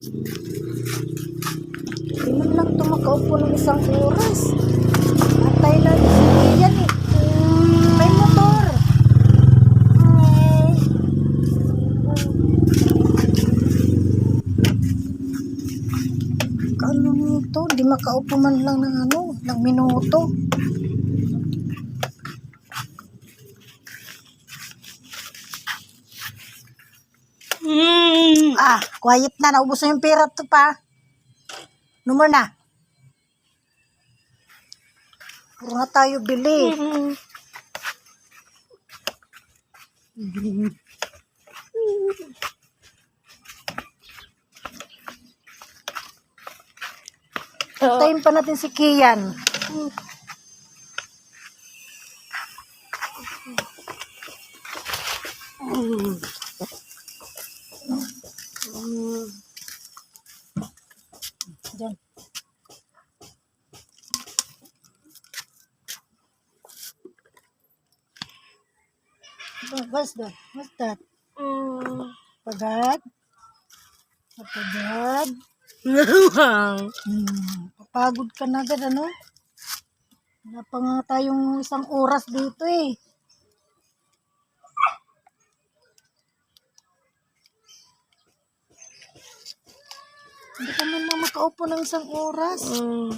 Hindi lang ito makaupo ng isang oras. Atay na yan eh. May motor. Ano nito? Hindi makaupo man lang ng ano, ng minuto. Mm. Ah, quiet na. Naubos na yung pera to pa. Number na. Puro na tayo bili. Tayin pa natin si Kian. Diyan. What's that? What's that? Mm. Pagad? Pagad? Hmm, papagod ka na agad, ano? Wala pa nga tayong isang oras dito eh. Hindi ka man lang makaupo ng isang oras. Mm.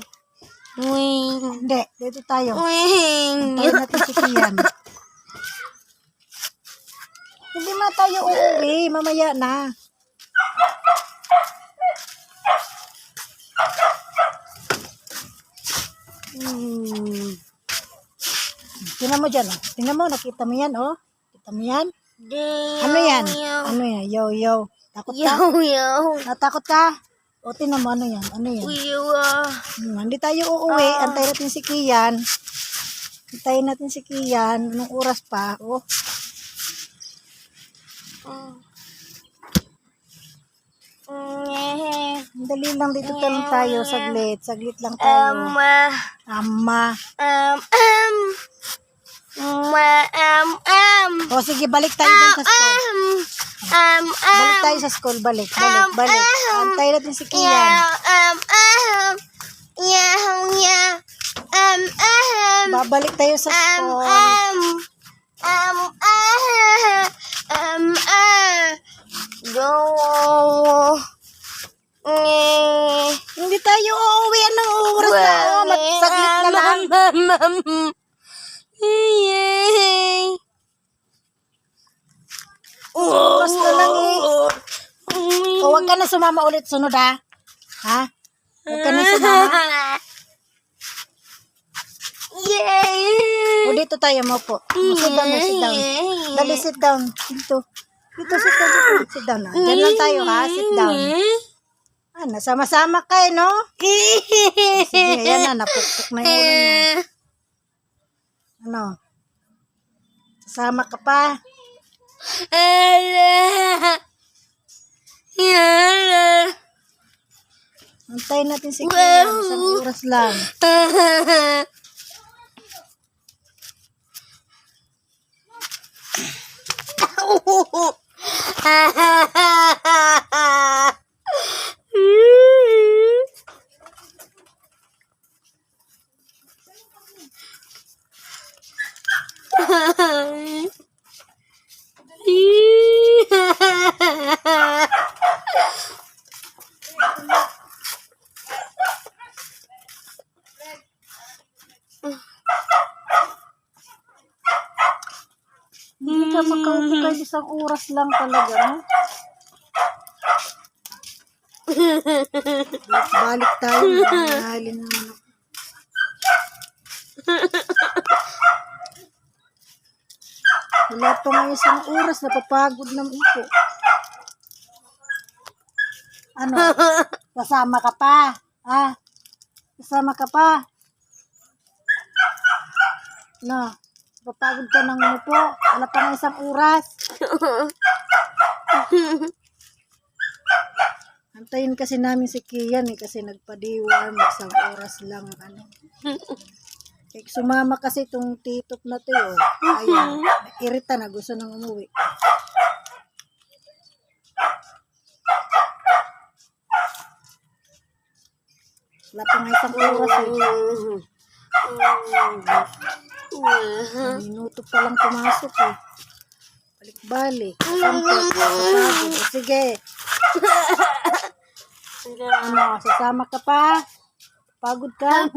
Wing. Hindi, dito tayo. Wing. Tayo natin si Kian. Na tayo uuwi, mamaya na. Mm. Tingnan mo dyan, oh. Tingnan mo, nakita mo yan, oh. Kita mo yan? Ano yan? Ano yan? Yo, yo. Takot ka? Yo, yo. Natakot ka? O, tingnan mo, ano yan? Ano yan? Yo, ah. Hmm, hindi tayo uuwi. Ah. Antay natin si Kian. Antayin natin si Kian. Anong oras pa? Oh, Mm. Dali lang dito lang tayo. Saglit. Saglit lang tayo. Um, ah, Ama. um, um. Ma, um, um. O, sige, balik tayo dun sa school. Um, um, um. Balik tayo sa school. Balik, balik, balik. Antayin natin si Kian. Yeah, um, um. Yeah, yeah. Um, um. Babalik tayo sa Um, school. um. Um, ah. Um, ah. Go. Eh. Hindi tayo uuwi. Anong oras na? Oh, mat- saglit na lang. Yay. Oras na lang eh. O, huwag ka na sumama ulit sunod ha. Ha? Huwag ka na sumama. Yay! O, dito tayo mo po. Sit down sit down. Dali, sit down. Dito. Dito, sit down. Dito. Sit down na. Diyan lang tayo ha. Sit down. Ah, nasama-sama kayo, no? Sige, yan na. Napukpok na yung ulo niya. Ano? Sasama ka pa. Antayin natin si Kian. Isang oras lang. 哈哈哈哈哈哈哈哈哈 ka makaupo kahit isang oras lang talaga, no? Balik tayo. Mahalin naman ako. Wala pa nga isang oras. Napapagod ng upo. Ano? Kasama ka pa? Ah? Kasama ka pa? No. Napapagod ka ng upo. Wala pa nga isang oras. Antayin kasi namin si Kian eh, kasi nagpa-deworm, isang oras lang ano. Eh, sumama kasi itong titop na to eh. Ayaw, irita na, gusto nang umuwi. Wala pa nga isang oras eh. Minuto pa lang pumasok eh. Balik-balik. O, Sige. Ano, sasama ka pa? Pagod ka?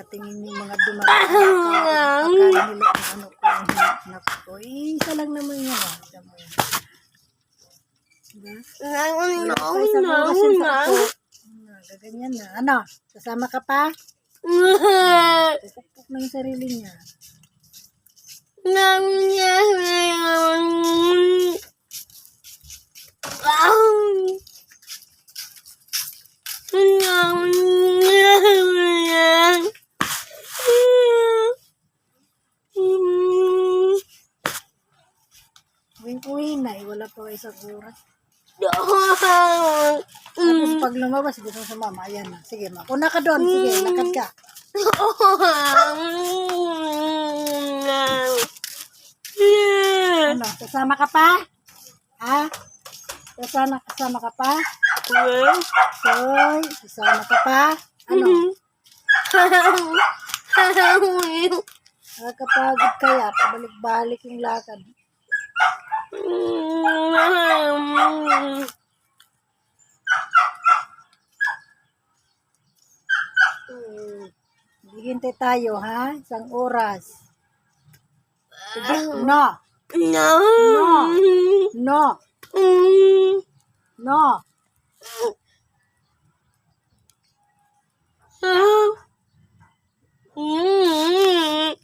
Nakatingin yung mga dumadaan. Akala nila ang ano ko. ang anak ko. Eh, isa lang naman yan. ah. Alam mo yan. Diba? Yung sakto. Ano, gaganyan na. Ano? Sasama ka pa? Pupukpuk na yung sarili niya. Uwi-uwi pa isang oras. Tapos pag lumabas, gusto sa mama. Ayan na. Sige, ma. Una ka doon. Sige, lakad ka. Ano? Sasama ka pa? Ha? Sasama, kasama ka pa? Soy, sasama ka pa? Ano? Nakakapagod kaya. Pabalik-balik yung lakad. Magkape tayo, ha? Isang oras. Sige, no. No. No. No. No. No.